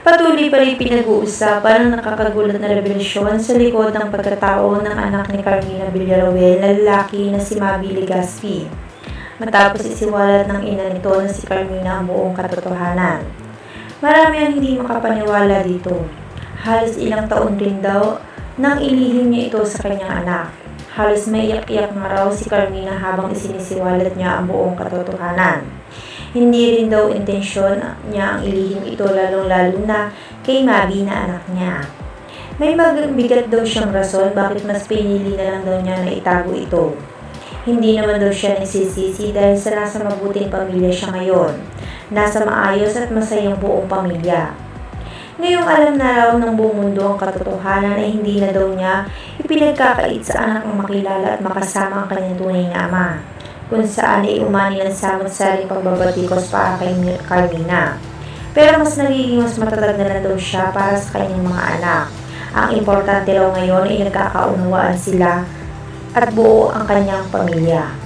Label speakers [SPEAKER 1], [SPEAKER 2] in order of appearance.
[SPEAKER 1] Patuloy pa rin pinag-uusapan ang nakakagulat na revelasyon sa likod ng pagkatao ng anak ni Carmina Villaruel na lalaki na si Mavi Legaspi. Matapos isiwalat ng ina nito na si Carmina ang buong katotohanan. Marami ang hindi makapaniwala dito. Halos ilang taon rin daw nang ilihim niya ito sa kanyang anak. Halos may iyak-iyak nga raw si Carmina habang isinisiwalat niya ang buong katotohanan. Hindi rin daw intensyon niya ang ilihim ito lalong-lalo na kay Mabi na anak niya. May magbigat daw siyang rason bakit mas pinili na lang daw niya na itago ito. Hindi naman daw siya nagsisisi dahil sa nasa mabuting pamilya siya ngayon. Nasa maayos at masayang buong pamilya. Ngayong alam na raw ng buong mundo ang katotohanan ay hindi na daw niya ipinagkakait sa anak ang makilala at makasama ang kanyang tunay na ama kung saan ay umani ng samot-saring pagbabatikos para kay Carmina. Pero mas nagiging mas matatag na lang daw siya para sa kanyang mga anak. Ang importante raw ngayon ay nagkakaunawaan sila at buo ang kanyang pamilya.